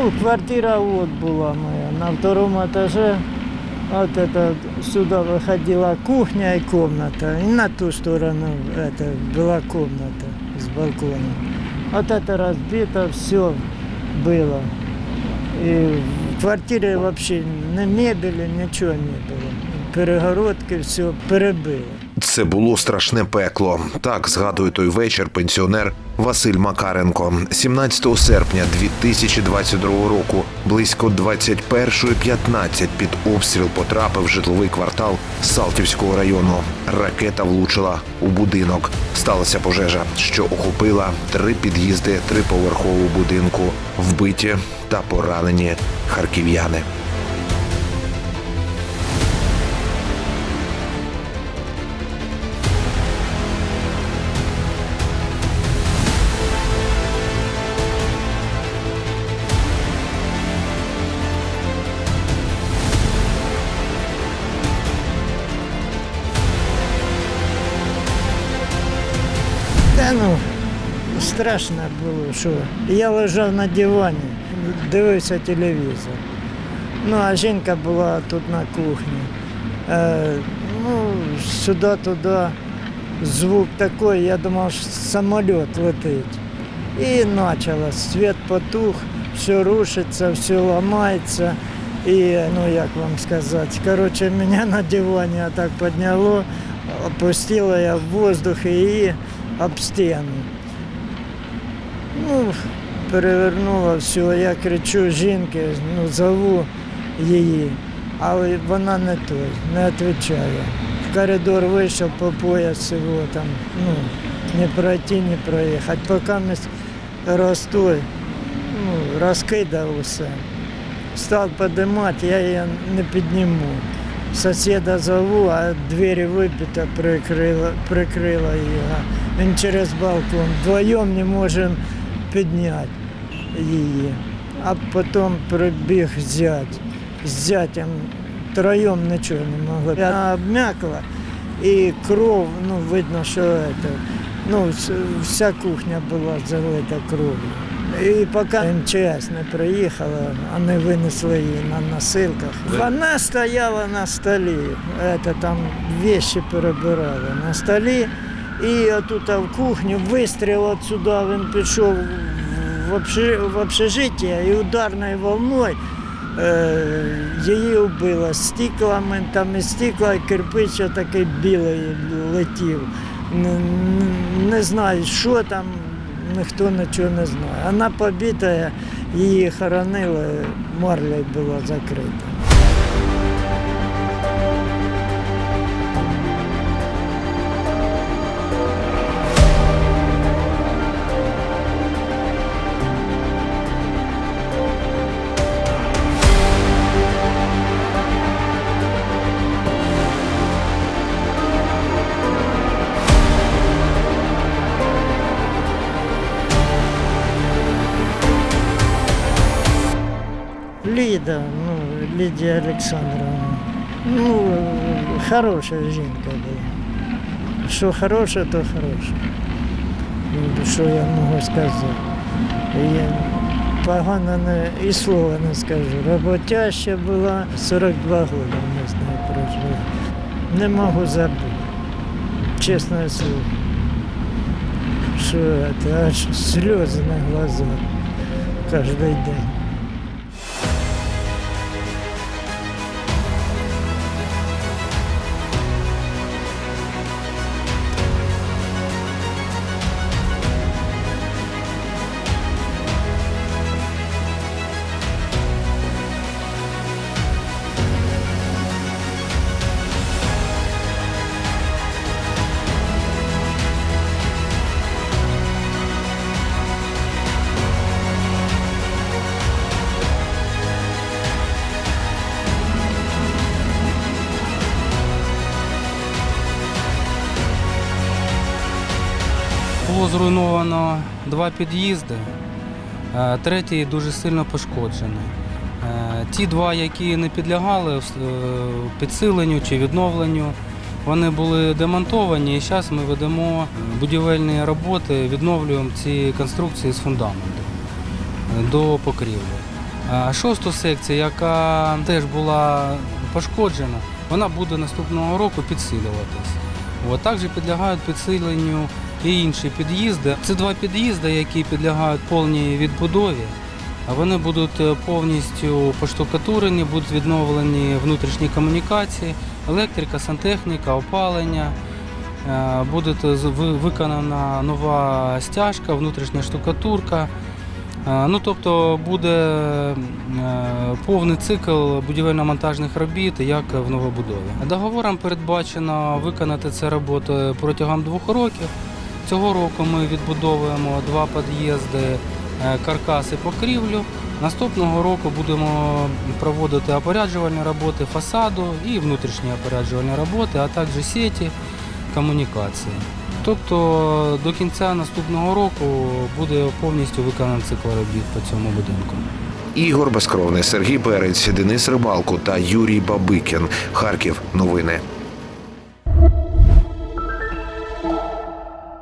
Ну, квартира вот была моя, на втором этаже. Вот это сюда выходила кухня и комната. И на ту сторону это была комната с балконом. Вот это разбито, все было. И в квартире вообще ни мебели, ничего не было. Перегородки, все перебило. Це було страшне пекло. Так згадує той вечір пенсіонер Василь Макаренко. 17 серпня 2022 року, близько 21.15 під обстріл потрапив житловий квартал Салтівського району. Ракета влучила у будинок. Сталася пожежа, що охопила три під'їзди триповерхового будинку, вбиті та поранені харків'яни. Ну, страшно було, що я лежав на дивані, дивився телевізор. Ну, а жінка була тут на кухні. Е, ну, сюди-туди звук такий, я думав, що самоліт летить. І почалось. Світ потух, все рушиться, все ламається. І, ну як вам сказати, коротше, мене на дивані так підняло, опустило я в воздух і об стіну. Ну, перевернуло все, я кричу жінки, ну, зову її, але вона не той, не відповідає. В коридор вийшов по пояс всього там, ну, не пройти, не проїхати. Поки ми росту, ну, розкидав усе. Став підіймати, я її не підніму. Сусіда зову, а двері вибито, прикрила, прикрила її. а Він через балкон. Вдвоєм не можемо підняти її. А потім прибіг зять. З зятям троєм нічого не могли. Вона обмякла і кров, ну видно, що це, ну, вся кухня була залита кров'ю. І поки МЧС не приїхала, вони винесли її на носилках. Вона стояла на столі, це, там вещи перебирали на столі. І отут в кухню вистріл отсюди, він пішов в общежи- общежиття і ударною волною е, її вбило стіклами, там і стікла, і кирпич такий білий летів. Не знаю, що там, ніхто нічого не знає. Вона побита, її хоронили, марлею була закрита. Ліда, ну, Лідія Олександровна. Ну, хороша жінка була. Що хороше, то хороше. Ну, Що я можу сказати? Я погано не, і слова не скажу. Роботяща була, 42 роки ми з нею прожили. Не можу забути. Чесне слово. Що це, аж сльози на глазах кожен день. Було зруйновано два під'їзди, е, третій дуже сильно пошкоджений. Е, Ті два, які не підлягали е, підсиленню чи відновленню, вони були демонтовані і зараз ми ведемо будівельні роботи, відновлюємо ці конструкції з фундаменту до покрівлі. А Шоста секція, яка теж була пошкоджена, вона буде наступного року підсилюватись. Також підлягають підсиленню і інші під'їзди. Це два під'їзди, які підлягають повній відбудові. Вони будуть е, повністю поштукатурені, будуть відновлені внутрішні комунікації, електрика, сантехніка, опалення. Е, Буде виконана нова стяжка, внутрішня штукатурка. Е, Ну, тобто буде повний цикл будівельно-монтажних робіт, як в новобудові. Договором передбачено виконати це роботи протягом двох років. Цього року ми відбудовуємо два під'їзди, е, каркаси покрівлю. Наступного року будемо проводити опоряджувальні роботи фасаду і внутрішні опоряджувальні роботи, а також сеті комунікації. Тобто до кінця наступного року буде повністю виконаний цикл робіт по цьому будинку. Ігор Безкровний, Сергій Перець, Денис Рибалко та Юрій Бабикін. Харків. Новини.